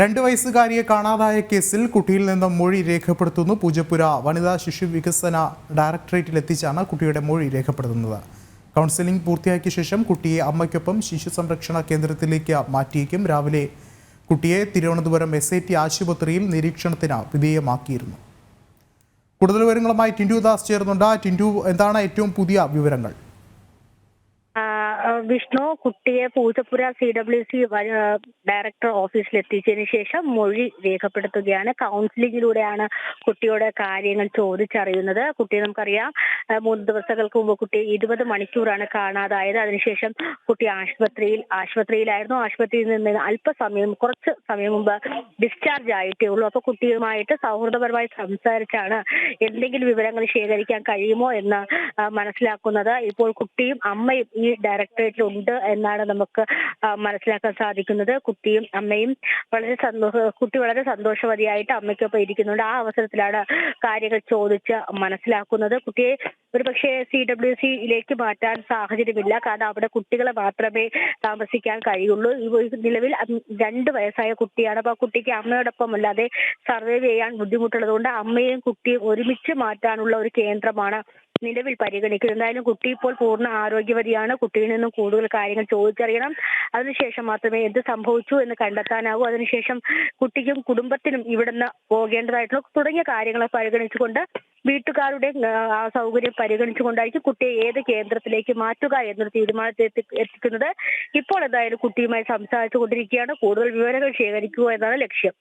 രണ്ട് വയസ്സുകാരിയെ കാണാതായ കേസിൽ കുട്ടിയിൽ നിന്ന് മൊഴി രേഖപ്പെടുത്തുന്നു. പൂജപ്പുര വനിതാ ശിശു വികസന ഡയറക്ടറേറ്റിൽ എത്തിച്ചാണ് കുട്ടിയുടെ മൊഴി രേഖപ്പെടുത്തുന്നത്. കൗൺസിലിംഗ് പൂർത്തിയാക്കിയ ശേഷം കുട്ടിയെ അമ്മയ്ക്കൊപ്പം ശിശു സംരക്ഷണ കേന്ദ്രത്തിലേക്ക് മാറ്റിയേക്കും. രാവിലെ കുട്ടിയെ തിരുവനന്തപുരം എസ് ഐ ടി ആശുപത്രിയിൽ നിരീക്ഷണത്തിന് വിധേയമാക്കിയിരുന്നു. കൂടുതൽ വിവരങ്ങളുമായി ടിൻഡു ദാസ് ചേർന്നുണ്ട് ടിൻഡു എന്താണ് ഏറ്റവും പുതിയ വിവരങ്ങൾ? വിഷ്ണു കുട്ടിയെ Poojappura C W C director ഓഫീസിൽ എത്തിച്ചതിന് ശേഷം മൊഴി രേഖപ്പെടുത്തുകയാണ്. കൗൺസിലിംഗിലൂടെയാണ് കുട്ടിയുടെ കാര്യങ്ങൾ ചോദിച്ചറിയുന്നത്. കുട്ടിയെ നമുക്കറിയാം മൂന്ന് ദിവസങ്ങൾക്ക് മുമ്പ് കുട്ടി ഇരുപത് മണിക്കൂറാണ് കാണാതായത്. അതിനുശേഷം കുട്ടി ആശുപത്രിയിൽ ആശുപത്രിയിലായിരുന്നു. ആശുപത്രിയിൽ നിന്ന് അല്പസമയം കുറച്ച് സമയം മുമ്പ് ഡിസ്ചാർജ് ആയിട്ടേ ഉള്ളൂ. അപ്പൊ കുട്ടിയുമായിട്ട് സൗഹൃദപരമായി സംസാരിച്ചാണ് എന്തെങ്കിലും വിവരങ്ങൾ ശേഖരിക്കാൻ കഴിയുമോ എന്ന് മനസ്സിലാക്കുന്നത്. ഇപ്പോൾ കുട്ടിയും അമ്മയും ഈ ഡയറക്ടറേറ്റിൽ ഉണ്ട് എന്നാണ് നമുക്ക് മനസ്സിലാക്കാൻ സാധിക്കുന്നത്. കുട്ടിയും അമ്മയും വളരെ സന്തോഷ കുട്ടി വളരെ സന്തോഷവതിയായിട്ട് അമ്മയ്ക്കൊപ്പം ഇരിക്കുന്നുണ്ട്. ആ അവസരത്തിലാണ് കാര്യങ്ങൾ ചോദിച്ച് മനസ്സിലാക്കുന്നത്. കുട്ടിയെ ഒരുപക്ഷെ സി ഡബ്ല്യു സിയിലേക്ക് മാറ്റാൻ സാഹചര്യമില്ല. കാരണം അവിടെ കുട്ടികളെ മാത്രമേ താമസിക്കാൻ കഴിയുള്ളൂ. നിലവിൽ രണ്ട് വയസ്സായ കുട്ടിയാണ്. അപ്പൊ ആ കുട്ടിക്ക് അമ്മയോടൊപ്പം അല്ലാതെ സർവൈവ് ചെയ്യാൻ ബുദ്ധിമുട്ടുള്ളതുകൊണ്ട് അമ്മയും കുട്ടിയും ഒരുമിച്ച് മാറ്റാനുള്ള ഒരു കേന്ദ്രമാണ് നിലവിൽ പരിഗണിക്കുന്നത്. എന്തായാലും കുട്ടി ഇപ്പോൾ പൂർണ ആരോഗ്യവതിയാണ്. കുട്ടിയിൽ നിന്നും കൂടുതൽ കാര്യങ്ങൾ ചോദിച്ചറിയണം. അതിനുശേഷം മാത്രമേ എന്ത് സംഭവിച്ചു എന്ന് കണ്ടെത്താനാകൂ അതിനുശേഷം കുട്ടിക്കും കുടുംബത്തിനും ഇവിടുന്ന് പോകേണ്ടതായിട്ടുള്ള തുടങ്ങിയ കാര്യങ്ങളെ പരിഗണിച്ചുകൊണ്ട് വീട്ടുകാരുടെ സൗകര്യം പരിഗണിച്ചുകൊണ്ടായിരിക്കും കുട്ടിയെ ഏത് കേന്ദ്രത്തിലേക്ക് മാറ്റുക എന്നൊരു തീരുമാനത്തിൽ എത്തി- എത്തിക്കുന്നത് ഇപ്പോൾ എന്തായാലും കുട്ടിയുമായി സംസാരിച്ചു കൊണ്ടിരിക്കുകയാണ് കൂടുതൽ വിവരങ്ങൾ ശേഖരിക്കുക എന്നാണ് ലക്ഷ്യം.